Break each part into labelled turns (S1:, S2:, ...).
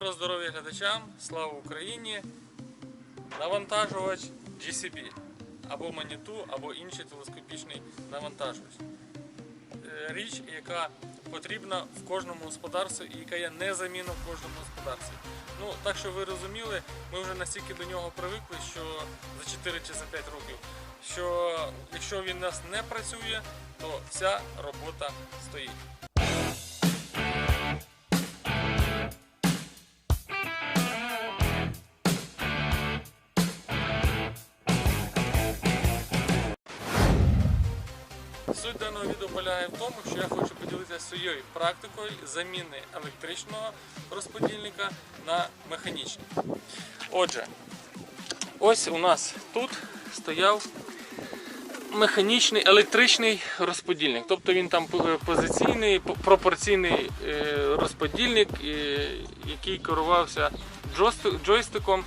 S1: Здоров'я глядачам, слава Україні! Навантажувач GCB або Маніту, або інший телескопічний навантажувач. Е, Річ, яка потрібна в кожному господарстві і яка є незамінна в кожному господарстві. Ну, так що ви розуміли, ми вже настільки до нього привикли, що за 4 чи за 5 років, що якщо він у нас не працює, то вся робота стоїть. Суть даного відео полягає в тому, що я хочу поділитися своєю практикою заміни електричного розподільника на механічний. Отже, ось у нас тут стояв механічний електричний розподільник. Тобто він там позиційний, пропорційний е, розподільник, е, який керувався джойсти- джойстиком.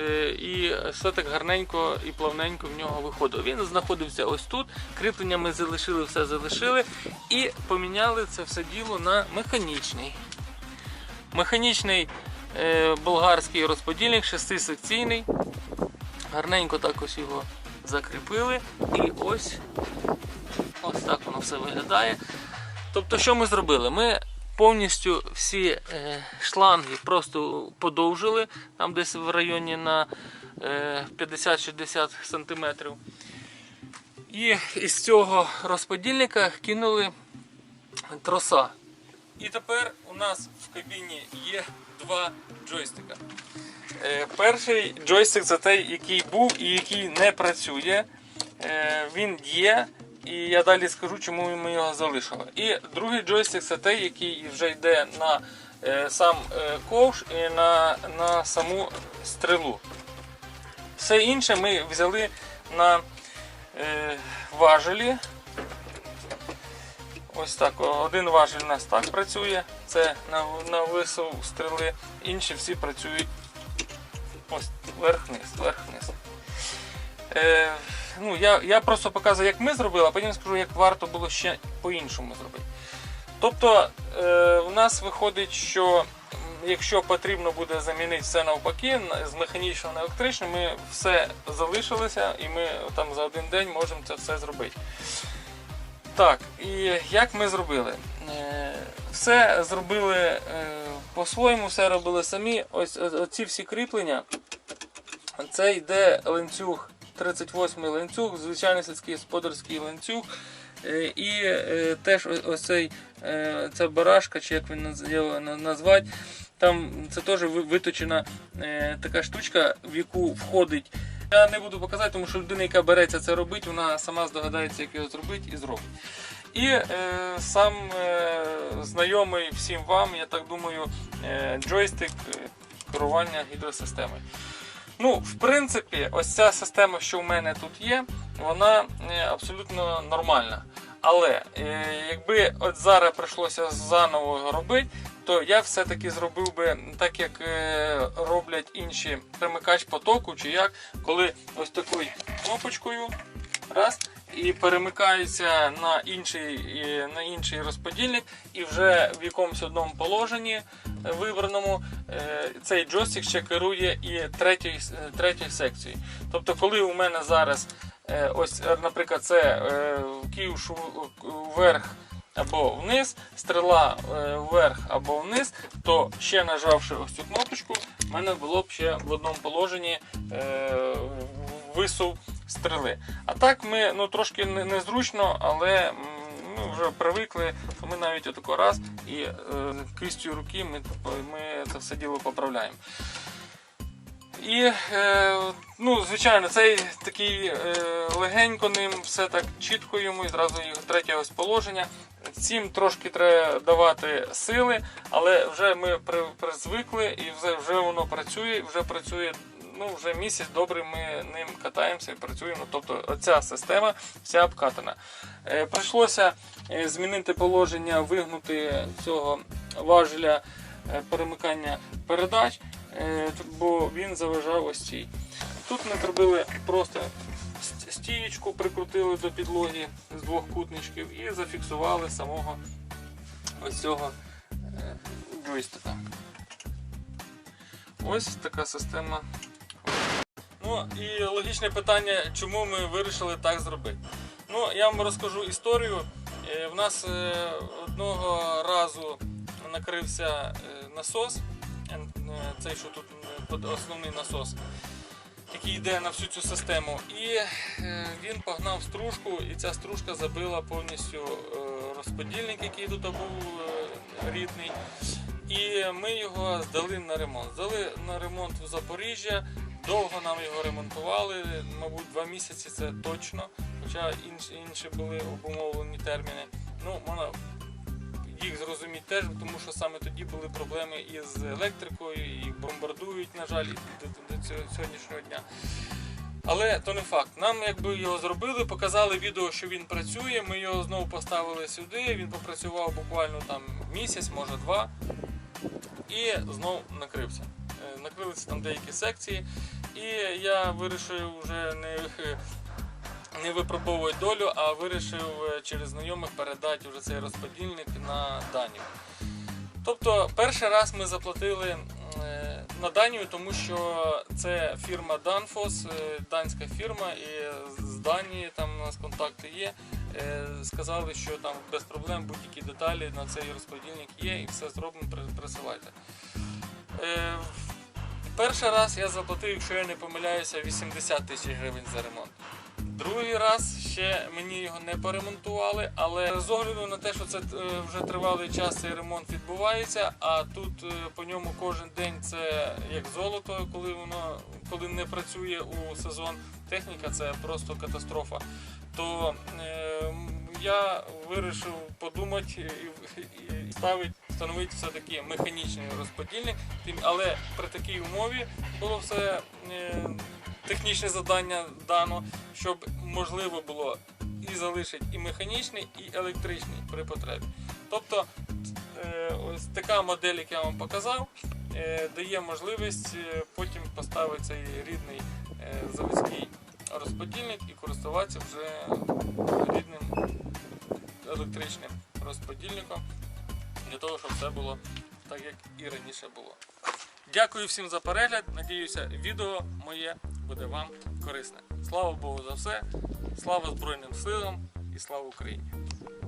S1: Е, І все так гарненько і плавненько в нього виходило. Він знаходився ось тут. Кріплення ми залишили, все залишили і поміняли це все діло на механічний. Механічний е, болгарський розподільник, шестисекційний. Гарненько так ось його закріпили. І ось ось так воно все виглядає. Тобто, що ми зробили? Ми повністю всі е, шланги просто подовжили, там десь в районі на е, 50-60 см. І із цього розподільника кинули троса. І тепер у нас в кабіні є два джойстика. Е, Перший джойстик це той, який був і який не працює. Е, Він є, і я далі скажу, чому ми його залишили. І другий джойстик це той, який вже йде на е, сам е, ковш і на, на саму стрілу. Все інше ми взяли на е, важелі. Ось так. Один важіль у нас так працює. Це на, на висов стріли. Інші всі працюють ось вверх-вниз, вверх-вниз. Е, ну, я, я просто показую, як ми зробили, а потім скажу, як варто було ще по-іншому зробити. Тобто, е, в нас виходить, що якщо потрібно буде замінити все навпаки, з механічного на електричне, ми все залишилося і ми там за один день можемо це все зробити. Так, і як ми зробили? Е, Все зробили е, по-своєму, все робили самі. Ось о- оці всі кріплення. Це йде ланцюг, 38-й ланцюг, звичайний сільський господарський ланцюг. Е, І е, теж ось цей, е, ця барашка, чи як він його назвати, там це теж виточена така штучка, в яку входить. Я не буду показати, тому що людина, яка береться це робити, вона сама здогадається, як його зробити, і зробить. І е, сам е, знайомий всім вам, я так думаю, е, джойстик керування гідросистемою. Ну, в принципі, ось ця система, що в мене тут є, вона е, абсолютно нормальна. Але е, якби от зараз прийшлося заново робити, то я все-таки зробив би так, як е, роблять інші перемикач потоку, чи як, коли ось такою кнопочкою раз, і перемикається на інший, на інший розподільник, і вже в якомусь одному положенні вибраному е, цей джойстик ще керує і третьою, е, третьою секцією. Тобто, коли у мене зараз е, ось, наприклад, це е, вверх або вниз, стріла вверх або вниз, то ще нажавши ось цю кнопочку, в мене було б ще в одному положенні висув стріли. А так ми ну, трошки незручно, але ми вже привикли, то ми навіть отако раз і е, кистю руки ми, ми це все діло поправляємо. І, е, ну, звичайно, цей такий е, легенько ним, все так чітко йому, і зразу третє ось положення. Цим трошки треба давати сили, але вже ми при, призвикли і вже, вже воно працює, вже працює. Ну, вже місяць добре ми ним катаємося і працюємо. Тобто оця система вся обкатана. Е, прийшлося е, змінити положення, вигнути цього важеля е, перемикання передач, бо він заважав ось цій. Тут ми зробили просто стієчку, прикрутили до підлоги з двох кутничків і зафіксували самого ось цього джойстика. Ось така система. Ну і логічне питання, чому ми вирішили так зробити. Ну, я вам розкажу історію. Е, В нас е, одного разу накрився е, насос, цей, що тут основний насос, який йде на всю цю систему. І він погнав стружку, і ця стружка забила повністю розподільник, який тут був рідний. І ми його здали на ремонт. Здали на ремонт в Запоріжжя. Довго нам його ремонтували, мабуть, два місяці це точно. Хоча інші, інші були обумовлені терміни. Ну, можна їх зрозуміти теж, тому що саме тоді були проблеми із електрикою, і бомбардують, на жаль, до, до цього сьогоднішнього дня. Але то не факт. Нам якби його зробили, показали відео, що він працює. Ми його знову поставили сюди. Він попрацював буквально там місяць, може два, і знову накрився. Е, Накрилися там деякі секції, і я вирішив вже не, не випробовувати долю, а вирішив е, через знайомих передати вже цей розподільник на Данію. Тобто, перший раз ми заплатили е, на Данію, тому що це фірма Danfoss, данська фірма, і з Данії там у нас контакти є. Сказали, що там без проблем будь-які деталі на цей розподільник є і все зробимо, при- присилайте. Перший раз я заплатив, якщо я не помиляюся, 80 тисяч гривень за ремонт. Другий раз ще мені його не поремонтували, але з огляду на те, що це е, вже тривалий час цей ремонт відбувається, а тут е, по ньому кожен день це як золото, коли воно коли не працює у сезон. Техніка це просто катастрофа. То е, я вирішив подумати і, і, і ставити, встановити все-таки механічний розподільник, але при такій умові було все. Е, технічне завдання дано, щоб можливо було і залишити і механічний, і електричний при потребі. Тобто е, ось така модель, як я вам показав, е, дає можливість потім поставити цей рідний заводський розподільник і користуватися вже рідним електричним розподільником для того, щоб все було так, як і раніше було. Дякую всім за перегляд. Надіюся, відео моє буде вам корисне. Слава Богу за все. Слава Збройним силам і слава Україні!